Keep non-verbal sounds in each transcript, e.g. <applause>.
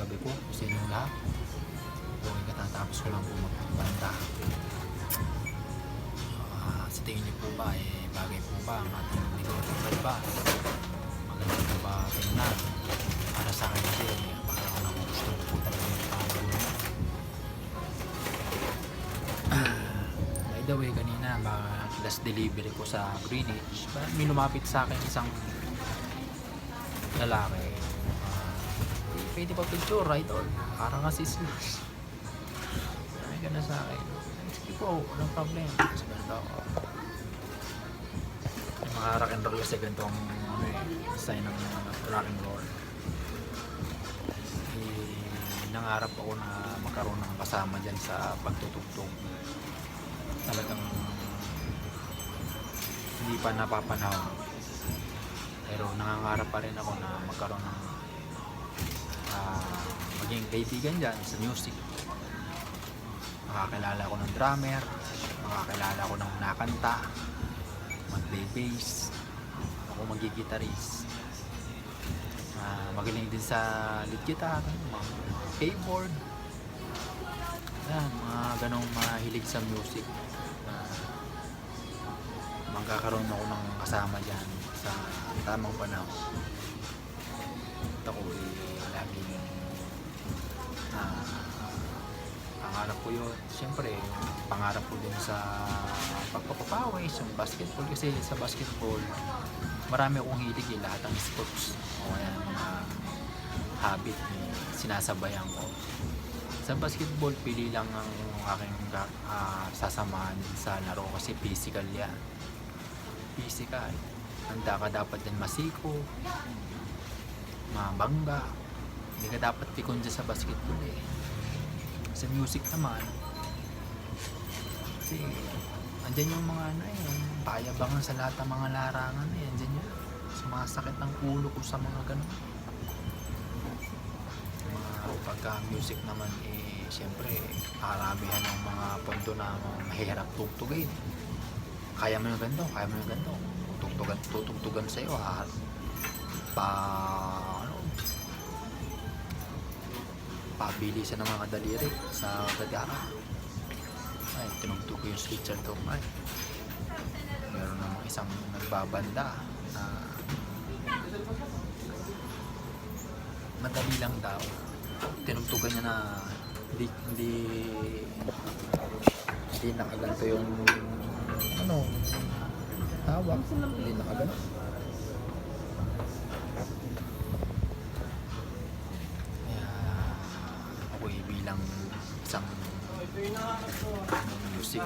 gabi po sa inyong lahat. Okay, katatapos ko lang po magbanda. Ah, sa tingin niyo po ba, eh, bagay po ba ang ating negosyo ba? Maganda po ba tingnan? Para sa akin kasi, eh, parang ako nang gusto po talaga yung panggulo. By the way, kanina, baka last delivery ko sa Greenwich, may lumapit sa akin isang lalaki. Pwede pa picture, right on. Parang kasi sis. Sabi ka na sa akin. Sige po, walang problem. Sabi ganito ako. Yung mga rock and roll kasi ganito ang ano eh, sign ng rock and roll. Eh, nangarap ako na magkaroon ng kasama dyan sa pagtutugtog. Talagang hindi pa napapanahon. Pero nangangarap pa rin ako na magkaroon ng ah, maging kaibigan dyan sa music. Makakilala ko ng drummer, makakilala ko ng nakanta, mag-play bass, ako magigitarist. Ah, magaling din sa lead guitar, keyboard. Yan, mga ganong mahilig sa music. Ah, magkakaroon ako ng kasama dyan sa tamang panahon. At ako eh, laging ah, pangarap ko yun. Siyempre, pangarap ko din sa pagpapapawis, yung basketball. Kasi sa basketball, marami akong hilig eh, lahat ng sports. O kaya mga habit eh, sinasabayan ko. Sa basketball, pili lang ang aking ah, sasamahan sa laro kasi physical yan. Physical. Handa ka dapat din masiko, mabangga. Hindi ka dapat pikon dyan sa basketball eh. Sa music naman, kasi andyan yung mga ano eh, yung payabangan sa lahat ng mga larangan eh, andyan yun. Sumasakit ng ulo ko sa mga ganun. Mga pagka music naman eh, syempre, karamihan ng mga pondo na mahirap tugtugin. Kaya mo yung ganito, kaya mo yung ganito. Tutugtugan, tutugtugan sa'yo ha. Pa, pabilisan ng mga daliri sa gagara. Ay, tinugtog ko yung switcher to. Ay, meron namang isang nagbabanda na madali lang daw. Tinugtugan niya na hindi, hindi, hindi nakaganto yung ano, tawag. Hindi nakaganto. Kaya ako eh, bilang isang music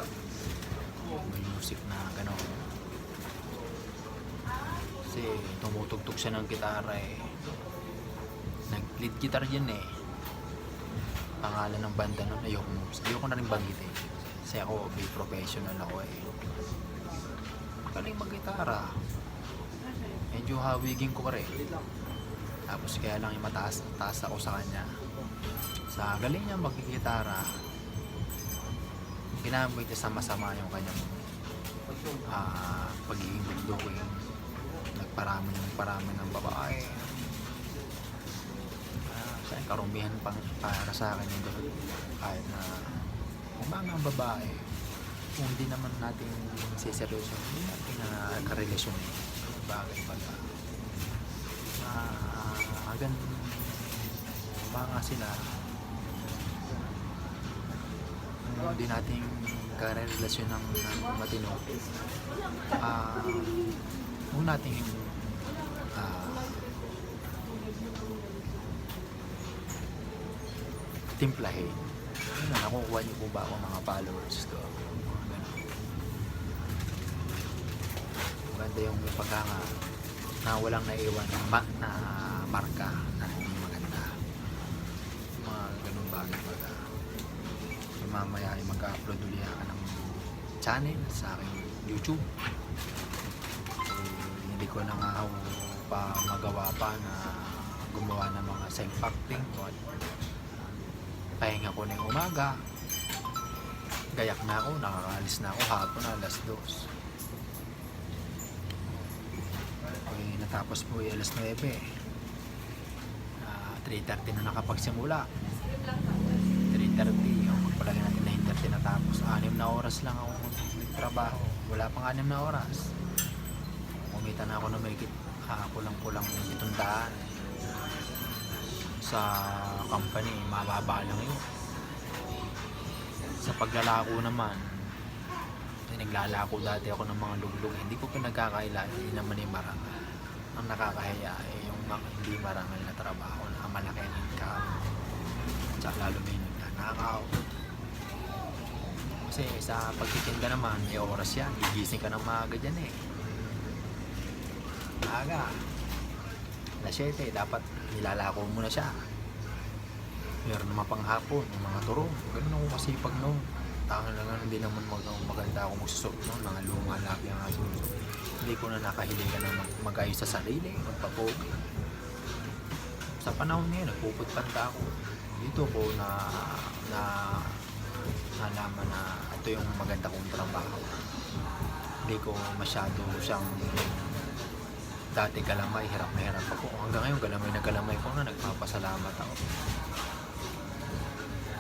may music na gano'n kasi tumutugtog siya ng gitara eh. Nag lead guitar yan eh. Pangalan ng banda nun ayoko, ayoko na rin banggitin. Kasi ako may professional ako eh. Galing mag gitara medyo hawigin ko pa rin. Tapos kaya lang yung mataas taas ako sa kanya. Sa galing niya magigitara ginamit niya sa masama yung kanyang ah pagiging bugdukin nagparami ng parami ng babae. Ah, siya yung karumihan pang para sa akin yung ganun. Kahit na umanga ang babae kung hindi naman natin siseryoso hindi natin na karelasyon. Bagay pala ah hanggang umanga sila kung hindi natin karelasyon ng, ng matino ah huwag natin ah timplahin. Ano, nakukuha niyo po ba ako mga followers ko? Maganda yung pagkanga na walang naiwan na, ma, na marka na hindi maganda. Mga ganun bagay baga So, mamaya ay mag-upload ulit ako ng channel sa aking YouTube. So, hindi ko na nga ako pa magawa pa na gumawa ng mga sempacting ko pahinga ko ng umaga. Gayak na ako, nakakaalis na ako hapon alas dos. Okay, natapos po ay alas 9 ah, 3.30 na nakapagsimula. 3.30 o magpalagay natin 9.30 na tapos. 6 na oras lang ako nagtrabaho. Wala pang 6 na oras. Kumita na ako na may uh, kulang-kulang 700 sa company mababa lang yun. Sa paglalako naman eh, naglalako dati ako ng mga luglog. Hindi ko pinagkakaila hindi naman yung marangal. Ang nakakahiya eh yung hindi marangal na trabaho na malaki ang income. Tsaka lalo may nagnanakaw. Kasi sa pagtitinda naman may oras yan. Gigising ka ng maaga dyan eh. Maaga alas 7 dapat nilalako mo na siya. Meron naman pang hapon yung mga turong. Ganun ako kasi pag no tanga na nga hindi naman mag maganda ako magsusot no mga luma labi ang aso. Hindi ko na nakahilingan na mag magayos sa sarili magpapogi sa panahon ngayon nagpuputpanta ako. Dito ko na na nalaman na ito yung maganda kong trabaho. Hindi ko masyado siyang dati galamay, hirap na hirap ako. Hanggang ngayon, galamay na galamay ko na nagpapasalamat ako.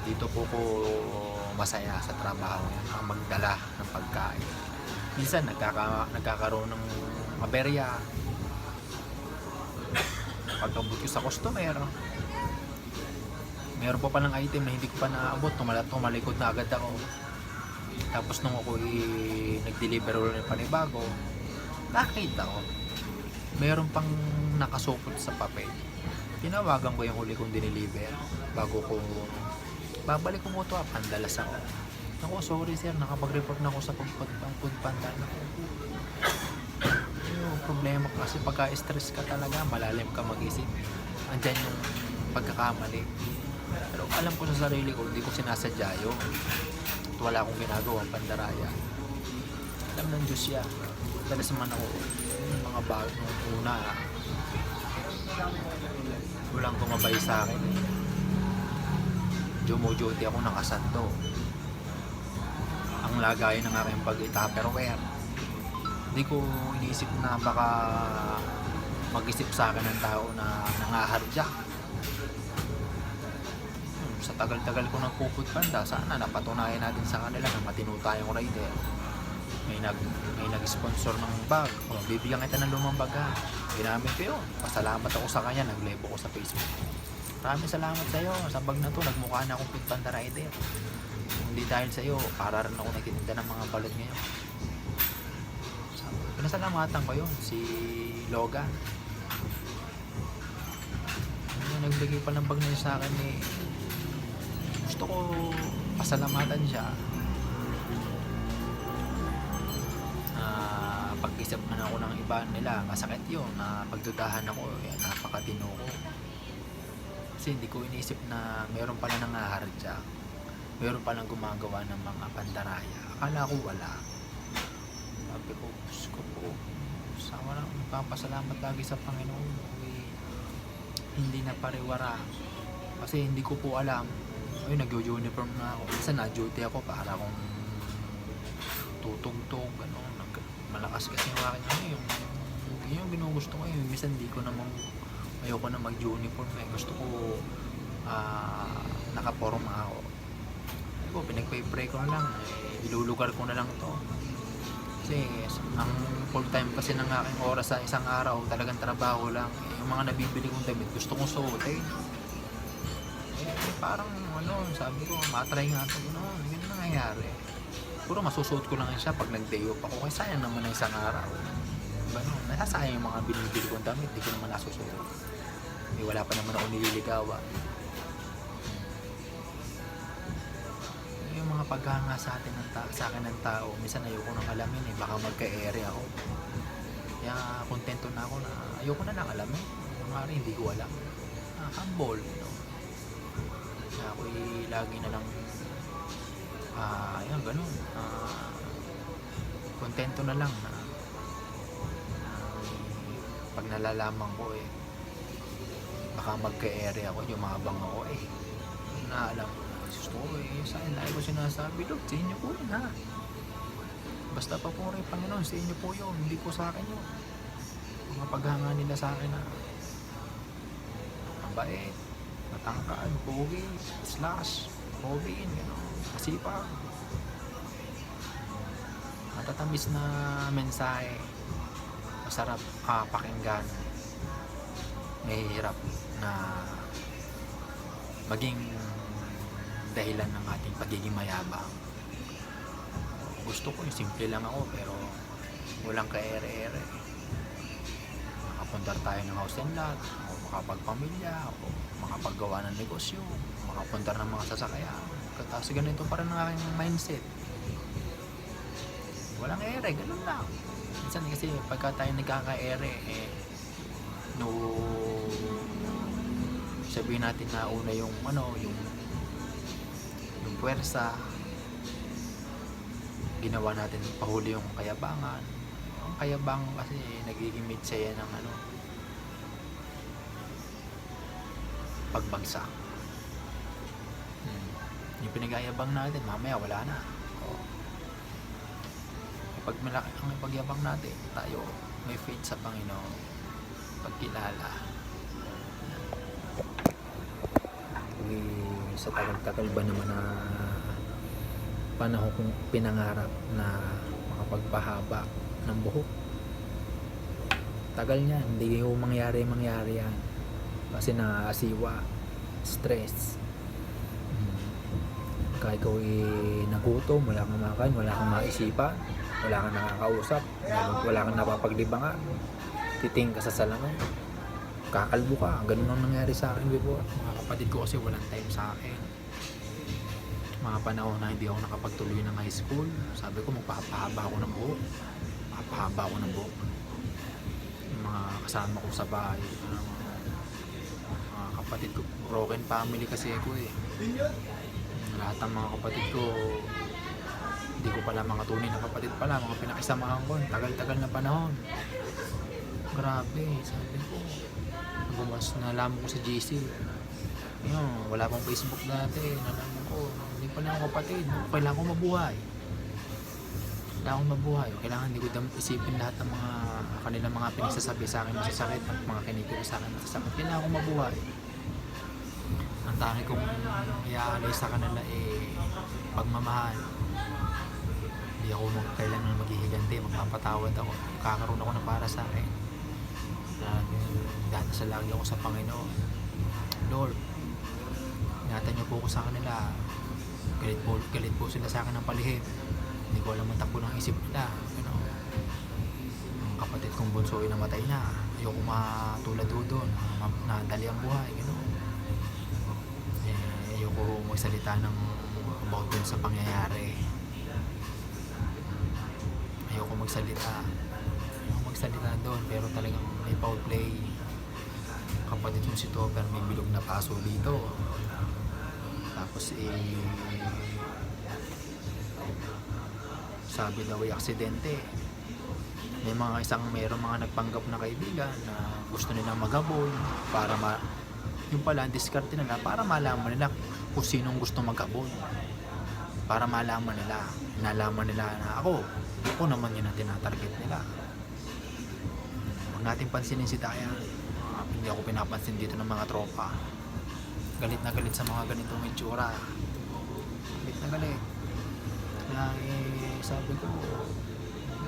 Dito po ko masaya sa trabaho ang magdala ng pagkain. Minsan, nagkaka, nagkakaroon ng aberya. Pagkabot ko sa customer, meron pa palang item na hindi ko pa naabot, tumalat, tumalikod na agad ako. Tapos nung ako i- nag-deliver ng panibago, nakita ko, meron pang nakasupot sa papel. Tinawagan ko yung huli kong dineliver bago ko babalik ko mo ito ah, pandalas ako. Ako, sorry sir, nakapag-report na ako sa pagpagpagpanta na ako. Yung problema kasi pagka stress ka talaga, malalim ka mag-isip. Andyan yung pagkakamali. Pero alam ko sa sarili ko, hindi ko sinasadya yun. At wala akong ginagawa, pandaraya. Alam ng Diyos yan. Dalas naman ako, mga bago nung una, walang tumabay sa akin. Jumuduty ako nakasanto. Ang lagay ng aking pag-tupperware. Hindi ko iniisip na baka mag-isip sa akin ng tao na nangahardyak. Hmm, Sa tagal-tagal ko nagpuputpanda, sana napatunayan natin sa kanila na matino tayong rider. May nag may nag-sponsor ng bag. O, bibigyan kita ng lumang bag ha. Ginamit ko yun. Pasalamat ako sa kanya. Nag-levo ko sa Facebook. Maraming salamat sa iyo. Sa bag na to, nagmukha na akong putpanda rider. Hindi dahil sa iyo, para rin ako nagtitinda ng mga balot ngayon. Pinasalamatan ko yun, si Logan. Ano, nagbigay pa ng bag yun sa akin eh. Gusto ko pasalamatan siya. Pag-isip man ako ng iba nila, masakit yun. na pagdudahan ako, yan, napakatino ko. Kasi hindi ko iniisip na meron pala nang ahardya. Meron palang gumagawa ng mga pandaraya. Akala ko wala. Sabi ko, Diyos ko po. Sa wala, magpapasalamat lagi sa Panginoon. Okay. Hindi na pariwara. Kasi hindi ko po alam. Ayun, nag-uniform na ako. Isa na-duty ako para akong tutugtog, nag, malakas kasi yung akin ano, yung, yung, yung ginugusto ko yun. Minsan hindi ko namang ayoko na mag-uniform eh. Gusto ko ah nakaporma ako. Ako, pinagpay-pray ko na lang. Eh, ilulugar ko na lang to. Kasi ang full time kasi ng aking oras sa isang araw, talagang trabaho lang. Eh, yung mga nabibili kong damit, gusto kong suotin. Eh, parang ano, sabi ko, matry nga ito. Ano, yun na nangyayari. Puro masusuot ko lang siya pag nag-day off ako. Kasi sayang naman ang isang araw. Diba, no? Nasasayang yung mga binibili kong damit, hindi ko naman nasusuot. Eh, wala pa naman ako nililigawan. yung mga paghanga sa atin ng ta- sa akin ng tao, minsan ayoko nang alamin eh, baka magka-ere ako. Kaya kontento na ako na ayoko na lang alamin. Kunwari hindi ko alam. Ah, humble, you know. Kaya ako lagi na lang ah, yun, ganun. Ah, kontento na lang na ah, pag nalalaman ko eh baka magka-ere ako, yumabang ako eh. Na alam ko gusto ko eh, sa lagi ko sinasabi, Lord, sa inyo po yun ha. Basta pa po rin, Panginoon, sa inyo po yun, hindi po sa akin yun. Mga paghanga nila sa akin na, ang bait, matangkad, pogi, slash, Robin, gano'n, masipag. Matatamis na mensahe, masarap ah, pakinggan, mahihirap na maging dahilan ng ating pagiging mayabang. Gusto ko yung simple lang ako pero walang ka-ere-ere. Makapuntar tayo ng house and lot, o makapagpamilya, o makapaggawa ng negosyo, makapuntar ng mga sasakyan. Kasi ganito pa rin ang aking mindset. Walang ere, ganun lang. Minsan kasi pagka tayo nagkaka-ere, eh, no sabihin natin na una yung ano yung yung puwersa ginawa natin pahuli yung kayabangan ang kayabangan kasi nagiging mitsaya ng ano pagbagsak hmm. Yung pinagayabang natin mamaya wala na. Oo. pag malaki ang pagyabang natin tayo may faith sa Panginoon. Pagkilala. Eh, sa tagal-tagal ba naman na panahon kong pinangarap na makapagpahaba ng buhok? Tagal niyan hindi ko mangyari mangyari yan. Kasi nakasiwa stress. Kahit ikaw eh, nagutom wala kang makan wala kang maisipan wala kang nakakausap wala- kang napapaglibangan titing ka sa salamin kakalbo ka. Ganun ang nangyari sa akin before. Mga kapatid ko kasi walang time sa akin. Mga panahon na hindi ako nakapagtuloy ng high school sabi ko magpapahaba ako ng buhok. Papahaba ako ng buhok. Mga kasama ko sa bahay mga kapatid ko broken family kasi ako eh lahat ng mga kapatid ko hindi ko pala mga tunay na kapatid pala mga pinakisamahan ko. Tagal-tagal na panahon. Grabe sabi ko. Gumas nalaman ko sa GC yun wala pang Facebook dati. Nalaman ko hindi pala ako kapatid. Kailangan ko mabuhay. Kailangan ko mabuhay. Kailangan hindi ko isipin lahat ng mga kanilang mga pinagsasabi sa akin masasakit at mga kinikita sa akin masasakit. Kailangan ko mabuhay ang tangi kong iaalay sa kanila eh pagmamahal. Hindi ako mag, kailangan maghihiganti magpapatawad ako. Kakaroon ako ng para sa akin. At dadasal lagi ako sa Panginoon. Lord ingatan niyo po ako sa kanila. Galit po, galit po sila sa akin ng palihim. Hindi ko alam ang takbo ng isip nila you know. ang kapatid kong bunso ay namatay na. Ayoko matulad doon. Na- nadali ang buhay you know. Ayoko magsalita ng about dun sa pangyayari. Ayoko magsalita. Ayoko magsalita doon pero talagang may foul play. Kapatid mo si Topper may bilog na paso dito. Tapos eh sabi daw ay aksidente. May mga isang mayroong mga nagpanggap na kaibigan na gusto nila maghabol para ma yung pala diskarte nila para malaman nila kung sinong gusto maghabol para malaman nila nalaman nila na ako ako naman yun ang tinatarget nila. Huwag natin pansinin si Daya. Ah, hindi ako pinapansin dito ng mga tropa. Galit na galit sa mga ganitong itsura. Galit na galit. Na eh, sabi ko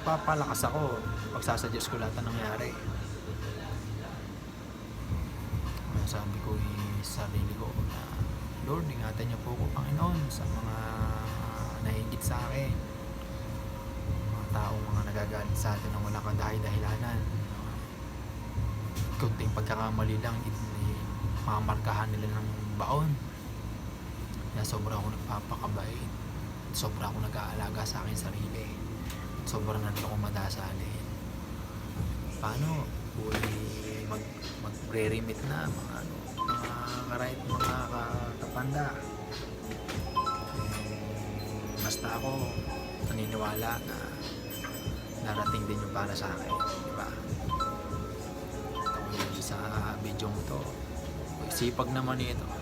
papalakas ako. Pagsasuggest ko lahat ng nangyari. Sabi ko eh, sa sarili ko na Lord ingatan niyo po ko Panginoon sa mga nahingit sa akin. Mga tao mga nagagalit sa atin na wala kang dahi-dahilanan kunting pagkakamali lang mamarkahan nila ng baon. Kaya sobra ako nagpapakabait. Sobra ako nag-aalaga sa akin sarili. Sobra na ako madasalin paano uli mag mag remit na mga ano mga karait mga katapanda eh, basta ako naniniwala na narating din yung para sa akin di ba ito sa video mo to sipag naman ito <laughs>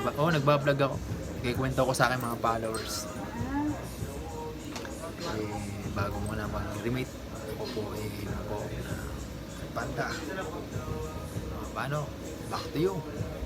Nagba- oh, nagbablog ako. Kikwento ko sa akin mga followers. Eh, bago mo na mag-remate, ako po eh, ako na panda. paano? Back to you.